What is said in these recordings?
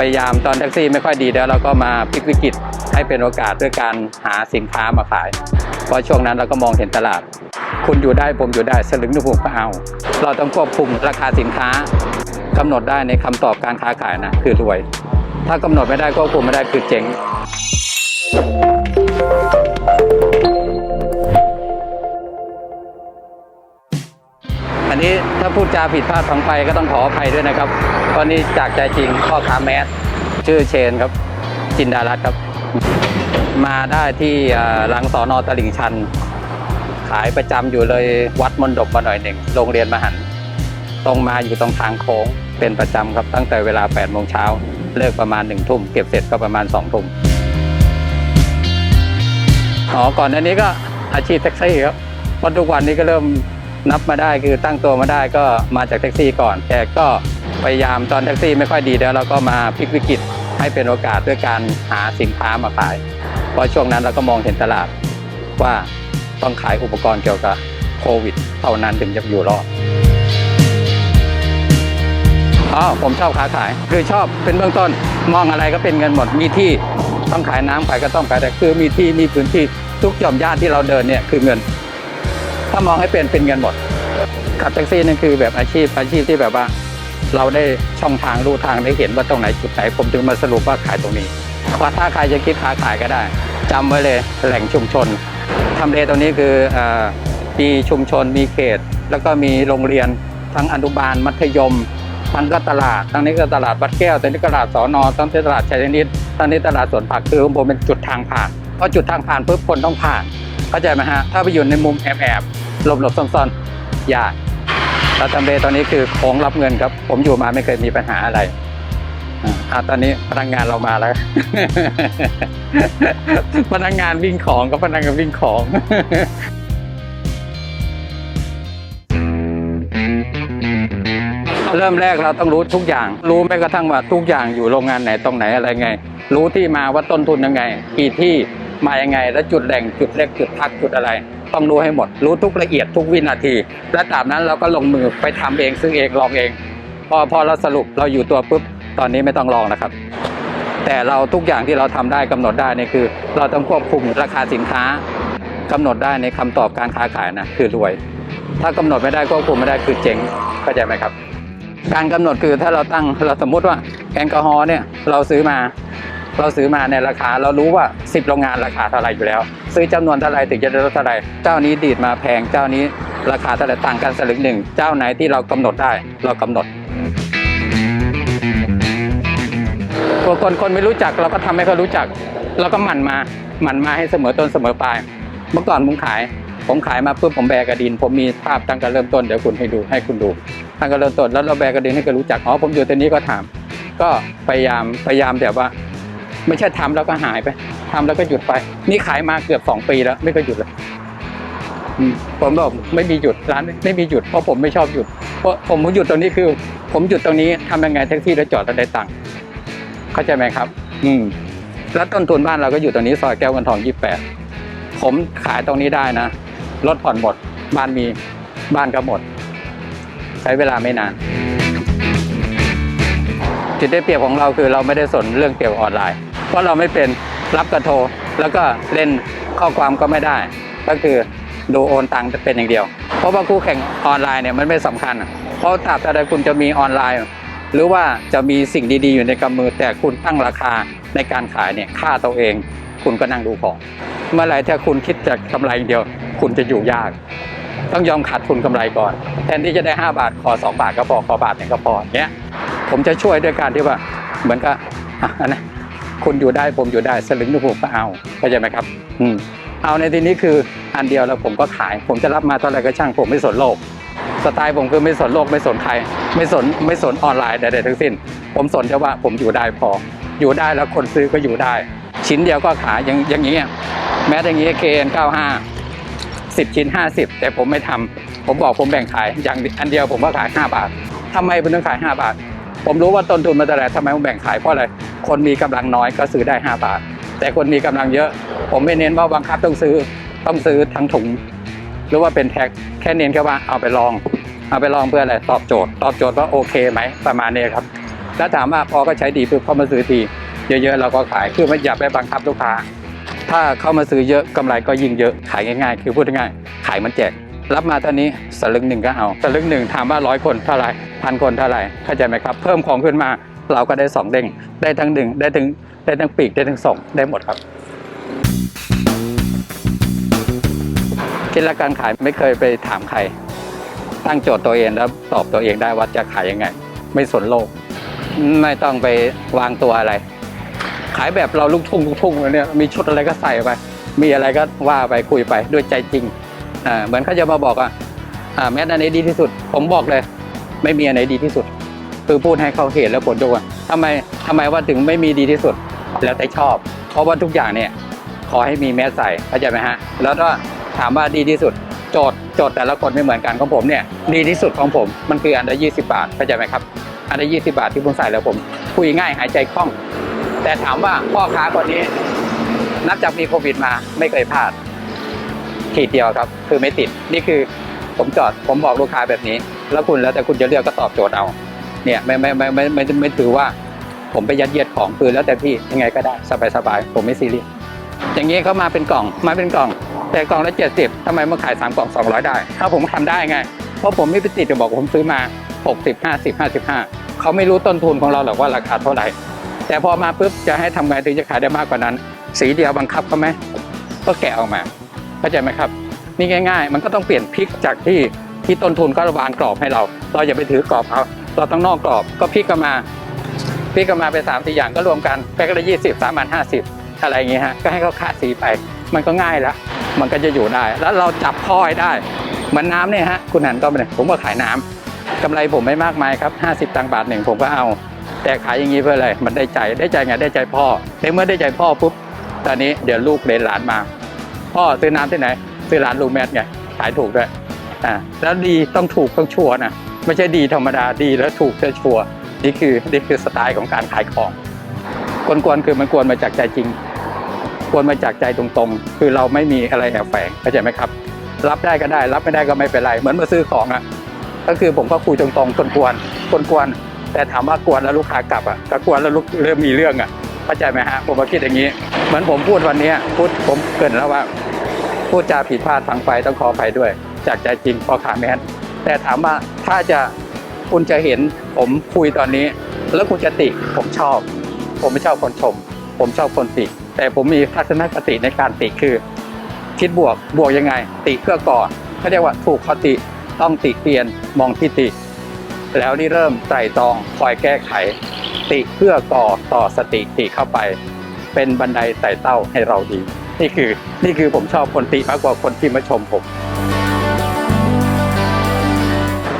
พยายามตอนแท็กซี่ไม่ค่อยดีแล้วเราก็มาพลิกวิกฤตให้เป็นโอกาสด้วยการหาสินค้ามาขาย เพราะช่วงนั้นเราก็มองเห็นตลาด คุณอยู่ได้ผมอยู่ได้สลึงหนึงผมก็เอา เราต้องควบคุมราคาสินค้ากำหนดได้ในคำตอบการค้าขายนะคือรวย ถ้ากำหนดไม่ได้ควบคุมไม่ได้คือเจ๊ง พูดจาผิดพลาดพังไปก็ต้องขออภัยด้วยนะครับเพราะนี่จากใจจริงพ่อค้าแมสชื่อเชนครับ จินดารัตครับ มาได้ที่เอ่อหลังสอนอตลิ่งชัน ขายประจำอยู่เลยวัดมนดบมาหน่อยหนึ่งโรงเรียนมหันต์ตรงมาอยู่ตรงทางโค้งเป็นประจำครับตั้งแต่เวลา8โมงเช้าเลิกประมาณ1ทุ่มเก็บเสร็จก็ประมาณ2ทุ่มอ๋อก่อนอันนี้ก็อาชีพแท็กซี่ครับเพราะทุกวันนี้ก็เริ่ม นับมาได้คือตั้งตัวมาได้ก็มาจากแท็กซี่ก่อนแต่ก็พยายามตอนแท็กซี่ไม่ค่อยดีแล้วเราก็มาพลิกวิกฤตให้เป็นโอกาสด้วยการหาสินค้ามาขาย เพราะช่วงนั้นเราก็มองเห็นตลาดว่าต้องขายอุปกรณ์เกี่ยวกับโควิดเท่านั้นถึงจะอยู่รอดอ๋อผมชอบค้าขายคือชอบเป็นเบื้องต้นมองอะไรก็เป็นเงินหมดมีที่ต้องขายน้ำขายก็ต้องขายแต่คือมีที่มีพื้นที่ทุกหย่อมย่านที่เราเดินเนี่ยคือเงิน ถ้ามองให้เป็นเป็นเงินหมดขับแท็กซี่นั่นคือแบบอาชีพอาชีพที่แบบว่า เราได้ช่องทางรู้ทางได้เห็นว่าตรงไหนจุดไหนผมจึงมาสรุปว่าขายตรงนี้ว่าถ้าใครจะคิดค้าขายก็ได้จำไว้เลยแหล่งชุมชนทำเลตรงนี้คืออมีชุมชนมีเขต แล้วก็มีโรงเรียนทั้งอนุบาลมัธยมทั้งก็ตลาดทั้งนี้ก็ตลาดวัดแก้วทั้งนี้ตลาดสอนอทั้งนี้ตลาดชัยนิดทั้งนี้ตลาดสวนผักคือผมเป็นจุดทางผ่านพอจุดทางผ่านปุ๊บคนต้องผ่านเข้าใจไหมฮะถ้าไปอยู่ในมุมแอบแอบ หลบหลบๆซ่อนๆยากแล้วทำเลตอนนี้คือโค้งรับเงินครับ ผมอยู่มาไม่เคยมีปัญหาอะไรอ่าตอนนี้พนักงานเรามาแล้ว พนักงานวิ่งของกับพนักงานวิ่งของเริ่มแรกเราต้องรู้ทุกอย่าง รู้แม้กระทั่งว่าทุกอย่างอยู่โรงงานไหนตรงไหนอะไรไง รู้ที่มาว่าต้นทุนยังไง กี่ที่มายังไง แล้วจุดแหล่งจุดเล็กจุดพักจุดอะไร ต้องรู้ให้หมด รู้ทุกละเอียดทุกวินาที และตามนั้นเราก็ลงมือไปทำเองซื้อเองลองเอง พอพอเราสรุปเราอยู่ตัวปุ๊บตอนนี้ไม่ต้องลองนะครับ แต่เราทุกอย่างที่เราทำได้กำหนดได้นี่คือ เราต้องควบคุมราคาสินค้ากำหนดได้ในคำตอบการค้าขายนะคือรวย ถ้ากำหนดไม่ได้ควบคุมไม่ได้คือเจ๊งเข้าใจไหมครับ การกำหนดคือถ้าเราตั้งเราสมมุติว่าแอลกอฮอล์เนี่ยเราซื้อมาเราซื้อมาในราคาเรารู้ว่า 10 โรงงานราคาเท่าไหร่อยู่แล้ว ซื้อจำนวนเท่าไรถึงจะได้ลดเท่าไรเจ้านี้ดีดมาแพงเจ้านี้ราคาเท่าไรต่างกันสลึงหนึ่งเจ้าไหนที่เรากำหนดได้เรากำหนดตัวคนคนไม่รู้จักเราก็ทำให้เขารู้จัก เราก็หมั่นมาหมั่นมาให้เสมอต้นเสมอปลาย เมื่อก่อนผมขาย ผมขายมาปุ๊บผมแบกกระดิน ผมมีภาพตั้งแต่เริ่มต้นเดี๋ยวคุณให้ดูให้คุณดูตั้งแต่เริ่มต้นแล้วเราแบกกระดินให้กันรู้จักอ๋อผมอยู่ตรงนี้ก็ถาม ก็พยายามพยายามแบบว่า ไม่ใช่ทำแล้วก็หายไป ทำแล้วก็หยุดไป นี่ขายมาเกือบสองปีแล้ว ไม่เคยหยุดเลยอืมผมบอกไม่มีหยุดร้านไม่มีหยุดเพราะผมไม่ชอบหยุดเพราะผมหยุดตรงนี้คือ ผมหยุดตรงนี้ทำยังไงแท็กซี่แล้วจอดแล้วได้ตังค์เข้าใจไหมครับ อืมแล้วต้นทุนบ้านเราก็อยู่ตรงนี้ซอยแก้วกันทองยี่แปดผมขายตรงนี้ได้นะรถผ่อนหมด บ้านมีบ้านก็หมด ใช้เวลาไม่นานจุดได้เปรียบของเราคือเราไม่ได้สนเรื่องเกี่ยวกับออนไลน์ เพราะเราไม่เป็น รับกระโทร แล้วก็เล่นข้อความก็ไม่ได้ ก็คือดูโอนตังค์จะเป็นอย่างเดียว เพราะว่าคู่แข่งออนไลน์เนี่ยมันไม่สำคัญ เพราะตราบใดคุณจะมีออนไลน์ หรือว่าจะมีสิ่งดีๆ อยู่ในกำมือ แต่คุณตั้งราคาในการขายเนี่ยค่าตัวเอง คุณก็นั่งดูของเมื่อไหร่ถ้าคุณคิดจะกำไรอย่างเดียว คุณจะอยู่ยาก ต้องยอมขาดทุนกำไรก่อน แทนที่จะได้ 5 บาทขอ 2 บาทก็พอขอบาทหนึ่งก็พอเนี้ยผมจะช่วยด้วยการที่ว่าเหมือนกับอันนะ คุณอยู่ได้ผมอยู่ได้สลึงหนึงผมก็เอาเข้าใจไหมครับ อืมเอาในที่นี้คืออันเดียวแล้วผมก็ขาย ผมจะรับมาเท่าไหร่ก็ช่างผมไม่สนโลก สไตล์ผมคือไม่สนโลกไม่สนใคร ไม่สนไม่สนออนไลน์ใดๆทั้งสิ้น ผมสนแค่ว่าผมอยู่ได้พอ อยู่ได้แล้วคนซื้อก็อยู่ได้ ชิ้นเดียวก็ขายอย่างอย่างนี้แม้อย่างนี้เคน95 10 ชิ้น 50 แต่ผมไม่ทำผมบอกผมแบ่งขายอย่างอันเดียวผมก็ขาย 5 บาททำไมผมต้องขาย 5 บาท ผมรู้ว่าต้นทุนมันเท่าไหร่ทำไมผมแบ่งขายเพราะอะไร คนมีกำลังน้อยก็ซื้อได้ 5 บาท แต่คนมีกำลังเยอะ ผมไม่เน้นว่าบังคับต้องซื้อต้องซื้อทั้งถุง หรือว่าเป็นแท็กแค่เน้นแค่ว่าเอาไปลอง เอาไปลองเพื่ออะไรตอบโจทย์ ตอบโจทย์ว่าโอเคไหมประมาณนี้ครับแล้วถามว่าพอก็ใช้ดีปุ๊บเขามาซื้อทีเยอะๆเราก็ขายคือไม่อย่าไปบังคับลูกค้า ถ้าเข้ามาซื้อเยอะกำไรก็ยิ่งเยอะขายง่ายๆ คือพูดง่ายๆขายมันแจก รับมาตอนนี้สลึงหนึ่งก็เอาสลึงหนึ่งถามว่าร้อยคนเท่าไหร่พันคนเท่าไหร่เข้าใจไหมครับ เพิ่มของขึ้นมาเราก็ได้สองเด้งได้ทั้งดึงได้ทั้งได้ทั้งปีกได้ทั้งส่งได้หมดครับคิดละการขายไม่เคยไปถามใคร ตั้งโจทย์ตัวเองแล้วตอบตัวเองได้ว่าจะขายยังไง ไม่สนโลก ไม่ต้องไปวางตัวอะไร ขายแบบเราลูกทุ่งลูกทุ่งเลยเนี่ยมีชุดอะไรก็ใส่ไป มีอะไรก็ว่าไปคุยไปด้วยใจจริง อ่าเหมือนเขาจะมาบอกอะอ่าแมสอันไหนดีที่สุด ผมบอกเลย ไม่มีอันไหนดีที่สุด คือพูดให้เขาเห็นแล้วผลดูว่าทำไมทำไมว่าถึงไม่มีดีที่สุด แล้วแต่ชอบ เพราะว่าทุกอย่างเนี่ย ขอให้มีแมสใส่เข้าใจไหมฮะ แล้วก็ถามว่าดีที่สุด โจทย์โจทย์แต่ละคนไม่เหมือนกันของผมเนี่ยดีที่สุดของผมมันคืออันละยี่สิบาทเข้าใจไหมครับอันละยี่สิบาทที่ผมใส่แล้วผมคุยง่ายหายใจคล่อง แต่ถามว่าพ่อค้าคนนี้ นับจากมีโควิดมาไม่เคยพลาด ขีดเดียวครับ คือไม่ติดนี่คือผมจอดผมบอกลูกค้าแบบนี้ แล้วคุณแล้วแต่คุณจะเลือกก็ตอบโจทย์เอา เนี่ยไม่ไม่ไม่ไม่ไม่ไม่ไม่ถือว่า ผมไปยัดเยียดของคือแล้วแต่พี่ยังไงก็ได้สบายสบายๆผมไม่ซีเรียสอย่างนี้เขามาเป็นกล่องมาเป็นกล่อง แต่กล่องละเจ็ดสิบทำไมมาขายสามกล่องสองร้อยได้ถ้าผมทำได้ไงเพราะผมไม่ไปติดจะบอกผมซื้อมาหกสิบห้าสิบห้าสิบห้าเขาไม่รู้ต้นทุนของเราหรอกว่าราคาเท่าไหร่แต่พอมาปุ๊บจะให้ทำไงถึงจะขายได้มากกว่านั้น สีเดียวบังคับเขาไหมก็แกะออกมา เข้าใจไหมครับ นี่ง่าย ๆ มันก็ต้องเปลี่ยนพลิกจากที่ที่ต้นทุนก็วางกรอบให้เรา เราอย่าไปถือกรอบเขาเราต้องนอกกรอบก็พลิกกันมาพลิกกันมาเป็นสามสี่อย่างก็รวมกันแพ็คละยี่สิบสามพันห้าสิบอะไรอย่างเงี้ยฮะก็ให้เขาคาดสีไป มันก็ง่ายแล้วมันก็จะอยู่ได้ แล้วเราจับพ่อยได้เหมือนน้ำเนี่ยฮะคุณหันก็ไปเลยผมก็ขายน้ำกำไรผมไม่มากมายครับ 50 ตังค์บาทหนึ่งผมก็เอา แต่ขายอย่างนี้เพื่ออะไรมันได้ใจได้ใจไงได้ใจพ่อในเมื่อได้ใจพ่อปุ๊บตอนนี้เดี๋ยวลูกเลนหลานมา พ่อซื้อน้ำที่ไหน ซื้อร้านลูแมทไงขายถูกด้วยอ่าแล้วดีต้องถูกต้องชัวร์นะไม่ใช่ดีธรรมดาดีแล้วถูกจะชัวร์นี่คือนี่คือสไตล์ของการขายของกวนๆคือมันกวนมาจากใจจริงกวนมาจากใจตรงๆ คือเราไม่มีอะไรแอบแฝงเข้าใจไหมครับ รับได้ก็ได้ รับไม่ได้ก็ไม่เป็นไร เหมือนมาซื้อของอะก็คือผมก็คุยตรงๆกวนๆกวนๆแต่ถามว่ากวนแล้วลูกค้ากลับอะก็กวนแล้วลูกเริ่มมีเรื่องอะ เข้าใจไหมฮะผมก็คิดอย่างนี้ เหมือนผมพูดวันนี้พูดผมเกินแล้วว่า พูดจาผิดพลาดทางไปต้องขออภัยด้วย จากใจจริงพอขาแมนแต่ถามว่าถ้าจะคุณจะเห็นผมคุยตอนนี้ แล้วคุณจะติผมชอบ ผมไม่ชอบคนชม ผมชอบคนติ แต่ผมมีทัศนคติในการติคือ คิดบวกบวกยังไง ติเพื่อก่อเขาเรียกว่าถูกข้อติต้องติเตียนมองที่ติ แล้วนี่เริ่มไตร่ตรองคอยแก้ไข ติเพื่อก่อต่อสติติเข้าไป เป็นบันไดไต่เต้าให้เราดี นี่คือนี่คือผมชอบคนติมากกว่าคนที่มาชมผม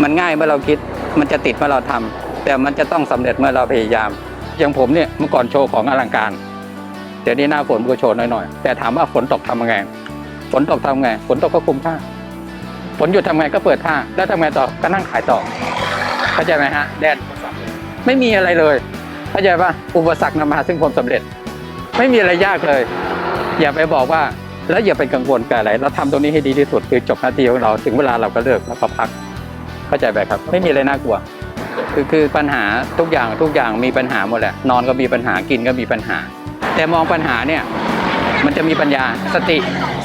มันง่ายเมื่อเราคิดมันจะติดเมื่อเราทำแต่มันจะต้องสำเร็จเมื่อเราพยายาม อย่างผมเนี่ยเมื่อก่อนโชว์ของอลังการเดี๋ยวนี้หน้าฝนก็โชว์น้อยๆแต่ถามว่าฝนตกทำยังไงฝนตกทำไงฝนตกก็คุมค่าฝนหยุดทำไงก็เปิดท่าแล้วทำไงต่อก็นั่งขายต่อเข้าใจไหมฮะแดน ไม่มีอะไรเลยเข้าใจป่ะอุปสรรคนำมาซึ่งความสำเร็จ ไม่มีอะไรยากเลย อย่าไปบอกว่าแล้วอย่าไปกังวลกับอะไรเราทำตรงนี้ให้ดีที่สุดคือจบหน้าที่ของเราถึงเวลาเราก็เลิกแล้วก็พัก เข้าใจไหมครับ ไม่มีอะไรน่ากลัว คือคือปัญหาทุกอย่างทุกอย่างมีปัญหาหมดแหละนอนก็มีปัญหากินก็มีปัญหา แต่มองปัญหาเนี่ยมันจะมีปัญญาสติ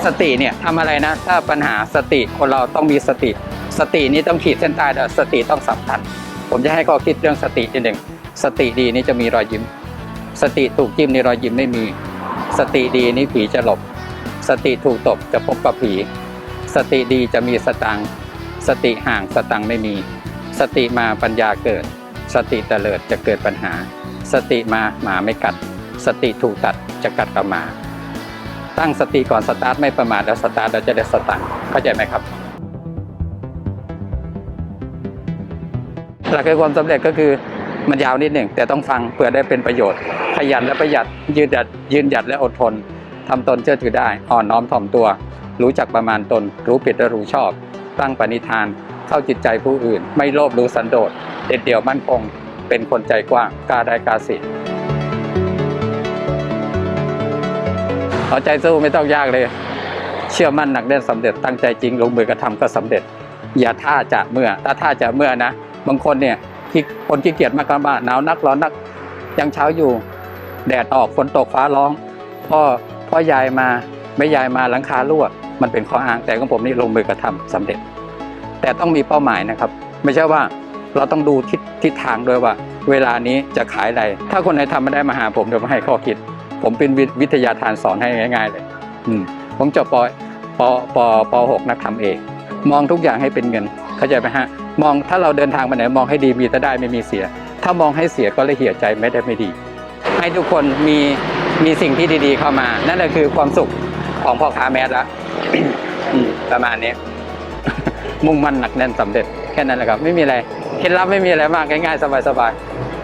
สติเนี่ยทำอะไรนะ ถ้าปัญหาสติคนเราต้องมีสติ สตินี้ต้องขีดเส้นใต้ด้วยสติต้องสำคัญ ผมจะให้ข้อคิดเรื่องสตินิดหนึ่งสติดีนี่จะมีรอยยิ้ม สติถูกจิ้มในรอยยิ้มไม่มี สติดีนี่ผีจะหลบ สติถูกตบจะพบกับผี สติดีจะมีสตังสติห่างสตังไม่มี สติมาปัญญาเกิด สติเตลิดจะเกิดปัญหา สติมาหมาไม่กัด สติถูกตัดจะกัดกับหมาตั้งสติก่อนสตาร์ทไม่ประมาทแล้วสตาร์ทเราจะได้สตังเข้าใจไหมครับ หลักคือความสำเร็จก็คือมันยาวนิดหนึ่งแต่ต้องฟังเพื่อได้เป็นประโยชน์ ขยันและประหยัดยืนหยัดยืนหยัดและอดทนทำตนเชื่อถือได้ อ่อนน้อมถ่อมตัว รู้จักประมาณตน รู้ผิดและรู้ชอบ ตั้งปณิธาน เข้าจิตใจผู้อื่น ไม่โลภรู้สันโดษเด็ดเดี่ยวมั่นคง เป็นคนใจกว้างกล้าได้กล้าเสิเอาใจสู้ไม่ต้องยากเลย เชื่อมั่นหนักแน่นสำเร็จตั้งใจจริงลงมือกระทำก็สำเร็จ อย่าท่าจะเมื่อ ถ้าท่าจะเมื่อนะ บางคนเนี่ยที่คนขี้เกียจมากกลับบ้านหนาวนักร้อนนักยังเช้าอยู่ แดดออกฝนตกฟ้าร้อง พ่อพ่อยายมาไม่ยายมาหลังคารั่วมันเป็นข้ออ้างแต่ของผมนี่ลงมือกระทำสำเร็จ แต่ต้องมีเป้าหมายนะครับ ไม่ใช่ว่าเราต้องดูทิศทิศทางด้วยว่า เวลานี้จะขายอะไร ถ้าคนไหนทำไม่ได้มาหาผมเดี๋ยวมาให้ข้อคิด ผมเป็นวิวิทยาทานสอนให้ง่าย ๆ เลย อืมผมจบปปปปหกนักทำเอง มองทุกอย่างให้เป็นเงินเข้าใจไหมฮะ มองถ้าเราเดินทางไปไหนมองให้ดีมีแต่ได้ไม่มีเสีย ถ้ามองให้เสียก็เลยเหี่ยใจไม่ได้ไม่ดี ให้ทุกคนมีมีสิ่งที่ดีๆเข้ามา นั่นแหละคือความสุขของพ่อค้าแมสละประมาณนี้ มุ่งมั่นหนักแน่นสำเร็จแค่นั้นแหละครับ ไม่มีอะไรเคล็ดลับไม่มีอะไรมากง่ายๆสบายๆ